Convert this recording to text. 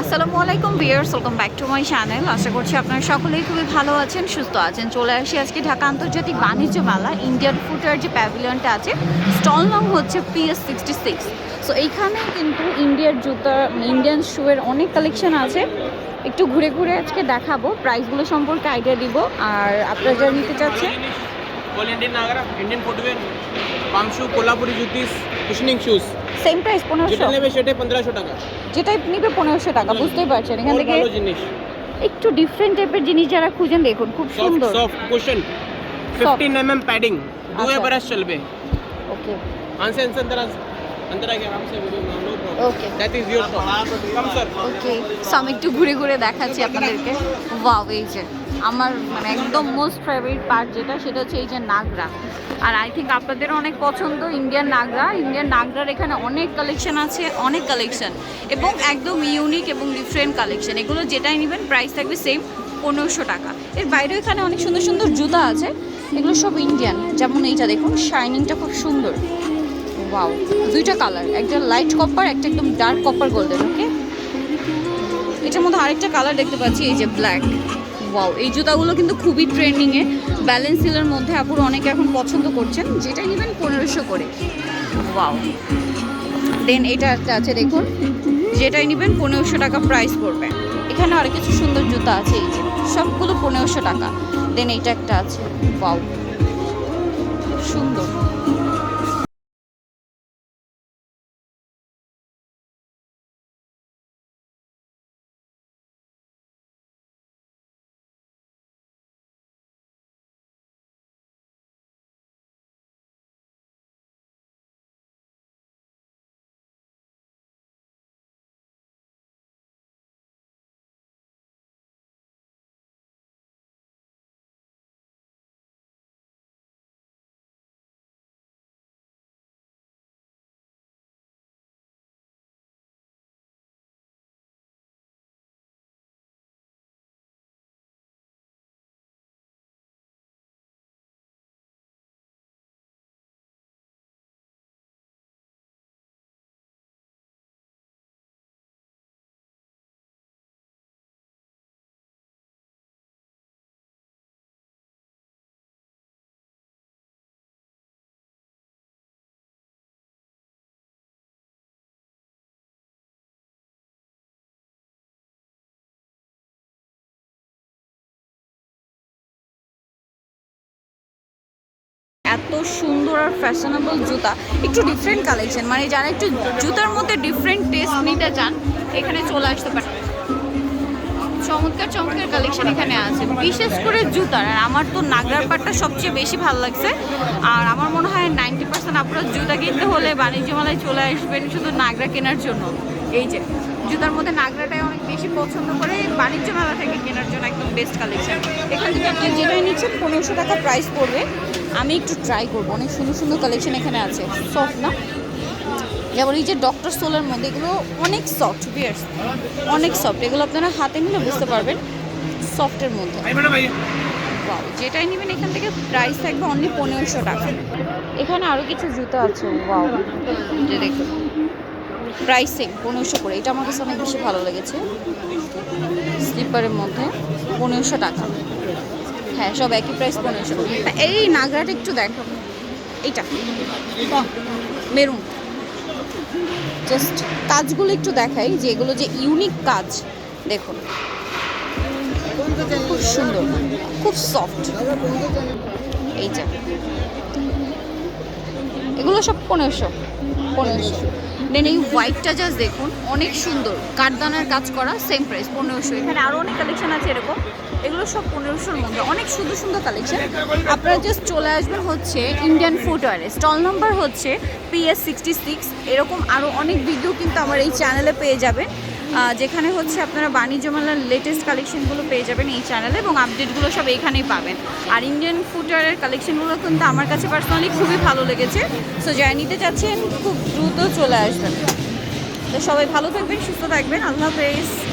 আসসালামু আলাইকুম viewers, welcome back to my channel. আশা করছি আপনারা সকলেই খুবই ভালো আছেন, সুস্থ আছেন। চলে আসি আজকে ঢাকা আন্তর্জাতিক বাণিজ্য মেলা ইন্ডিয়ান ফুটার যে প্যাভিলিয়নটা আছে, স্টল নাম হচ্ছে পিএস সিক্সটি সিক্স সো এইখানে কিন্তু ইন্ডিয়ার জুতা ইন্ডিয়ান শুয়ের অনেক কালেকশন আছে। একটু ঘুরে ঘুরে আজকে দেখাবো প্রাইসগুলো সম্পর্কে আইডিয়া দিব। আর আপনারা যারা নিতে চাচ্ছেন All Indian nagra Indian footwear palm shoe Kolhapuri juttis cushioning shoes same price পনেরোশো যেটা নেবে সেটাই পনেরোশো টাকা যেটাই নিবে পনেরোশো টাকা বুঝতেই পারছেন এখান বহুত থেকে ভালো জিনিস একটু ডিফারেন্ট টাইপের জিনিস যারা খুঁজেন দেখুন খুব सॉफ्ट সুন্দর soft cushion 15 M M padding दो अच्छा. या बरस चलबे ওকে आंसे आंसे अंदर आंसे अंदर आके आराम से video no problem Okay. That is your come sir okay so আমি একটু ঘুরে ঘুরে দেখাচ্ছি আপনাদেরকে ওয়াও এই যে আমার মানে একদম মোস্ট ফেভারিট পার্ট যেটা, সেটা হচ্ছে এই যে নাগরা। আর আই থিঙ্ক আপনাদেরও অনেক পছন্দ ইন্ডিয়ান নাগরা। ইন্ডিয়ান নাগরার এখানে অনেক কালেকশন আছে, অনেক কালেকশন এবং একদম ইউনিক এবং ডিফারেন্ট কালেকশন এগুলো যেটাই নেবেন প্রাইস থাকবে সেম পনেরোশো টাকা। এর বাইরেও এখানে অনেক সুন্দর সুন্দর জুতা আছে। এগুলো সব ইন্ডিয়ান যেমন এইটা দেখুন শাইনিংটা খুব সুন্দর। ওয়াও দুইটা কালার একটা লাইট কপার একটা একদম ডার্ক কপার গোল্ডেন ওকে এটার মধ্যে আরেকটা কালার দেখতে পাচ্ছি, এই যে ব্ল্যাক ওয়াও এই জুতাগুলো কিন্তু খুবই ট্রেন্ডিংয়ে ব্যালেন্স হিলের মধ্যে আপুর অনেকে এখন পছন্দ করছেন যেটাই নেবেন পনেরোশো করে। ওয়াও দেন এটা আছে, দেখুন, যেটাই নেবেন পনেরোশো টাকা প্রাইস পড়বে। এখানে আর কিছু সুন্দর জুতা আছে, এই যে, সবগুলো পনেরোশো টাকা। দেন এইটা একটা আছে ওয়াও সুন্দর। এত সুন্দর আর ফ্যাশনেবল জুতা। একটু ডিফারেন্ট কালেকশন মানে যারা একটু জুতার মধ্যে ডিফারেন্ট টেস্ট নিতে চান, এখানে চলে আসতে পারেন। চমৎকার চমৎকার কালেকশন এখানে আছে। বিশেষ করে জুতার, আর আমার তো নাগরার পাটটা সবচেয়ে বেশি ভালো লাগছে। আর আমার মনে হয় নাইনটি পার্সেন্ট আপনারা জুতা কিনতে হলে বাণিজ্য মেলায় চলে আসবেন শুধু নাগরা কেনার জন্য। এই যে, জুতার মধ্যে নাগরাটাই অনেক বেশি পছন্দ করে বাণিজ্য মেলা থেকে কেনার জন্য একদম বেস্ট কালেকশন এখান থেকে আপনি যেটাই নিচ্ছেন পনেরোশো টাকা প্রাইস পড়বে। আমি একটু ট্রাই করব অনেক সুন্দর সুন্দর কালেকশন এখানে আছে। সফট না? যেমন এই যে ডক্টর সোলের মধ্যে এগুলো অনেক সফট বিয়ার্স অনেক সফট এগুলো আপনারা হাতে নিলে বুঝতে পারবেন সফটের মধ্যে। যেটাই নেবেন এখান থেকে প্রাইস থাকবে অনলি পনেরোশো টাকা। এখানে আরও কিছু জুতো আছে ওয়াও যে দেখুন। প্রাইস পনেরোশো করে। এটা আমার কাছে অনেক বেশি ভালো লেগেছে। স্লিপারের মধ্যে পনেরোশো টাকা। হ্যাঁ সব একই প্রাইস পনেরোশো এই নাগরাটা একটু দেখো। এইটা। মেরুন। জাস্ট কাজগুলো একটু দেখাই, যে এগুলো যে ইউনিক কাজ, দেখুন। খুব সুন্দর, খুব সফট এইটা। এগুলো সব পনেরোশো পনেরোশো। দেন এই হোয়াইটটা জাস্ট দেখুন অনেক সুন্দর। কাঠদানার কাজ করা সেম প্রাইস পনেরোশো এখানে আরও অনেক কালেকশন আছে এরকম। এগুলো সব পনেরোশোর মধ্যে। অনেক সুন্দর সুন্দর কালেকশন আপনারা জাস্ট চলে আসবেন হচ্ছে ইন্ডিয়ান ফুটওয়ারে স্টল নাম্বার হচ্ছে পিএস সিক্সটি সিক্স এরকম আরও অনেক ভিডিও কিন্তু আমার এই চ্যানেলে পেয়ে যাবেন। যেখানে হচ্ছে আপনারা বাণিজ্য মেলার লেটেস্ট কালেকশনগুলো পেয়ে যাবেন এই চ্যানেলে এবং আপডেটগুলো সব এখানেই পাবেন। আর ইন্ডিয়ান ফুটওয়ারের কালেকশনগুলো কিন্তু আমার কাছে পার্সোনালি খুবই ভালো লেগেছে। সো যারা নিতে চাচ্ছেন খুব দ্রুত চলে আসবেন। তো সবাই ভালো থাকবেন, সুস্থ থাকবেন। আল্লাহ হাফেজ।